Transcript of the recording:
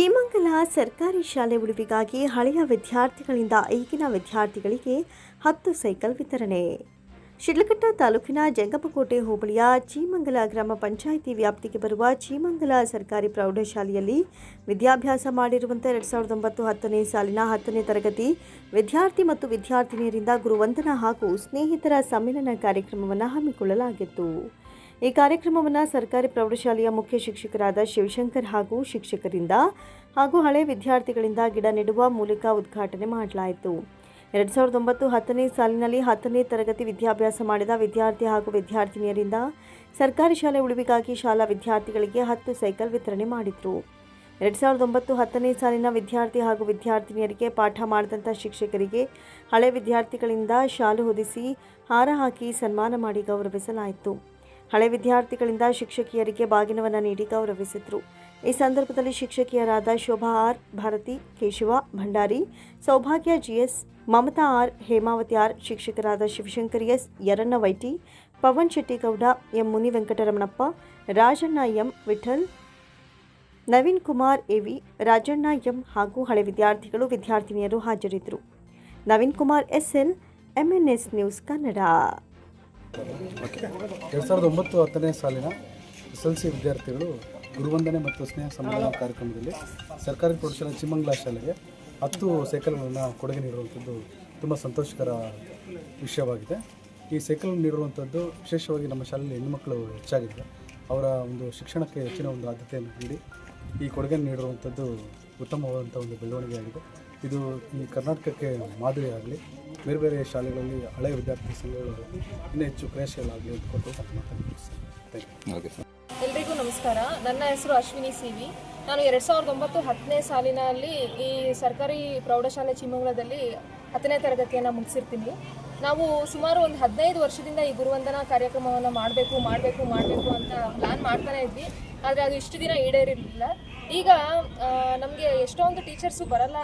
ಚೀಮಂಗಲ ಸರ್ಕಾರಿ ಶಾಲೆ ಉಳಿವಿಗಾಗಿ ಹಳೆಯ ವಿದ್ಯಾರ್ಥಿಗಳಿಂದ ಈಗಿನ ವಿದ್ಯಾರ್ಥಿಗಳಿಗೆ ಹತ್ತು ಸೈಕಲ್ ವಿತರಣೆ. ಶಿಡ್ಲಘಟ್ಟ ತಾಲೂಕಿನ ಜಂಗಮಕೋಟೆ ಹೋಬಳಿಯ ಚೀಮಂಗಲ ಗ್ರಾಮ ಪಂಚಾಯಿತಿ ವ್ಯಾಪ್ತಿಗೆ ಬರುವ ಚೀಮಂಗಲ ಸರ್ಕಾರಿ ಪ್ರೌಢಶಾಲೆಯಲ್ಲಿ ವಿದ್ಯಾಭ್ಯಾಸ ಮಾಡಿರುವಂತೆ ಎರಡು ಸಾವಿರದ ಒಂಬತ್ತು ಹತ್ತನೇ ಸಾಲಿನ ಹತ್ತನೇ ತರಗತಿ ವಿದ್ಯಾರ್ಥಿ ಮತ್ತು ವಿದ್ಯಾರ್ಥಿನಿಯರಿಂದ ಗುರುವಂದನ ಹಾಗೂ ಸ್ನೇಹಿತರ ಸಮ್ಮೇಳನ ಕಾರ್ಯಕ್ರಮವನ್ನು ಹಮ್ಮಿಕೊಳ್ಳಲಾಗಿತ್ತು. ಈ ಕಾರ್ಯಕ್ರಮವನ್ನು ಸರ್ಕಾರಿ ಪ್ರೌಢಶಾಲೆಯ ಮುಖ್ಯ ಶಿಕ್ಷಕರಾದ ಶಿವಶಂಕರ್ ಹಾಗೂ ಶಿಕ್ಷಕರಿಂದ ಹಾಗೂ ಹಳೆ ವಿದ್ಯಾರ್ಥಿಗಳಿಂದ ಗಿಡ ನೆಡುವ ಮೂಲಕ ಉದ್ಘಾಟನೆ ಮಾಡಲಾಯಿತು. ಎರಡು ಸಾವಿರದ ಒಂಬತ್ತು ಹತ್ತನೇ ಸಾಲಿನಲ್ಲಿ ಹತ್ತನೇ ತರಗತಿ ವಿದ್ಯಾಭ್ಯಾಸ ಮಾಡಿದ ವಿದ್ಯಾರ್ಥಿ ಹಾಗೂ ವಿದ್ಯಾರ್ಥಿನಿಯರಿಂದ ಸರ್ಕಾರಿ ಶಾಲೆ ಉಳಿವಿಗಾಗಿ ಶಾಲಾ ವಿದ್ಯಾರ್ಥಿಗಳಿಗೆ ಹತ್ತು ಸೈಕಲ್ ವಿತರಣೆ ಮಾಡಿದರು. ಎರಡು ಸಾವಿರದ ಒಂಬತ್ತು ಹತ್ತನೇ ಸಾಲಿನ ವಿದ್ಯಾರ್ಥಿ ಹಾಗೂ ವಿದ್ಯಾರ್ಥಿನಿಯರಿಗೆ ಪಾಠ ಮಾಡಿದಂಥ ಶಿಕ್ಷಕರಿಗೆ ಹಳೆ ವಿದ್ಯಾರ್ಥಿಗಳಿಂದ ಶಾಲು ಹೊದಿಸಿ, ಹಾರ ಹಾಕಿ ಸನ್ಮಾನ ಮಾಡಿ ಗೌರವಿಸಲಾಯಿತು. ಹಳೆ ವಿದ್ಯಾರ್ಥಿಗಳಿಂದ ಶಿಕ್ಷಕಿಯರಿಗೆ ಬಾಗಿನವನ್ನು ನೀಡಿ ಗೌರವಿಸಿದರು. ಈ ಸಂದರ್ಭದಲ್ಲಿ ಶಿಕ್ಷಕಿಯರಾದ Shobha R Bharathi Keshava Bhandari, Soubhagya GS, Mamatha R Hemavathi R, ಶಿಕ್ಷಕರಾದ Shivashankar S, Yaranna YT, Pavan Shettigowda, M Muni Venkataramanappa Rajanna M Vittal, Naveen Kumar AV Rajanna M ಹಾಗೂ ಹಳೆ ವಿದ್ಯಾರ್ಥಿಗಳು, ವಿದ್ಯಾರ್ಥಿನಿಯರು ಹಾಜರಿದ್ದರು. Naveen Kumar SL MNS news Kannada. ಎರಡು ಸಾವಿರದ ಒಂಬತ್ತು ಹತ್ತನೇ ಸಾಲಿನ ಎಸ್ ಎಲ್ ಸಿ ವಿದ್ಯಾರ್ಥಿಗಳು ಗುರುವಂದನೆ ಮತ್ತು ಸ್ನೇಹ ಸಮ್ಮೇಳನ ಕಾರ್ಯಕ್ರಮದಲ್ಲಿ ಸರ್ಕಾರಿ ಪ್ರೌಢಶಾಲೆ ಚಿಮ್ಮಂಗ್ಲಾ ಶಾಲೆಗೆ ಹತ್ತು ಸೈಕಲ್ಗಳನ್ನು ಕೊಡುಗೆ ನೀಡುವಂಥದ್ದು ತುಂಬ ಸಂತೋಷಕರ ವಿಷಯವಾಗಿದೆ. ಈ ಸೈಕಲ್ ನೀಡುವಂಥದ್ದು ವಿಶೇಷವಾಗಿ ನಮ್ಮ ಶಾಲೆಯಲ್ಲಿ ಹೆಣ್ಣುಮಕ್ಕಳು ಹೆಚ್ಚಾಗಿದೆ ಅವರ ಒಂದು ಶಿಕ್ಷಣಕ್ಕೆ ಹೆಚ್ಚಿನ ಒಂದು ಆದ್ಯತೆಯನ್ನು ನೀಡಿ ಈ ಕೊಡುಗೆ ನೀಡಿರುವಂಥದ್ದು ಉತ್ತಮವಾದಂಥ ಒಂದು ಬೆಳವಣಿಗೆಯಾಗಿದೆ. ಇದು ಈ ಕರ್ನಾಟಕಕ್ಕೆ ಮಾದರಿಯಾಗಲಿ ಬೇರೆ ಬೇರೆ ಶಾಲೆಗಳಲ್ಲಿ ಹಳೆಯ ವಿದ್ಯಾರ್ಥಿ ಸಂಘಗಳು ಇನ್ನೂ ಹೆಚ್ಚು ಕ್ರಿಯಾಶೀಲರಾಗಲಿ ಅಂತ ಕೊಟ್ಟು ಮಾತಾಡ್ತೀನಿ ಥ್ಯಾಂಕ್ ಯು ಎಲ್ರಿಗೂ ನಮಸ್ಕಾರ. ನನ್ನ ಹೆಸರು ಅಶ್ವಿನಿ ಸಿ ವಿ. ನಾನು ಎರಡು ಸಾವಿರದ ಒಂಬತ್ತು ಹತ್ತನೇ ಸಾಲಿನಲ್ಲಿ ಈ ಸರ್ಕಾರಿ ಪ್ರೌಢಶಾಲೆ ಚಿಮ್ಮಂಗ್ಲದಲ್ಲಿ ಹತ್ತನೇ ತರಗತಿಯನ್ನು ಮುಗಿಸಿರ್ತೀನಿ. ನಾವು ಸುಮಾರು ಒಂದು ಹದಿನೈದು ವರ್ಷದಿಂದ ಈ ಗುರುವಂದನಾ ಕಾರ್ಯಕ್ರಮವನ್ನು ಮಾಡಬೇಕು ಮಾಡಬೇಕು ಮಾಡಬೇಕು ಅಂತ ಪ್ಲ್ಯಾನ್ ಮಾಡ್ತಾನೆ ಇದ್ವಿ. ಆದರೆ ಅದು ಇಷ್ಟು ದಿನ ಈಡೇರಿರಲಿಲ್ಲ. ಈಗ ನಮಗೆ ಎಷ್ಟೊಂದು ಟೀಚರ್ಸು ಬರಲ್ಲ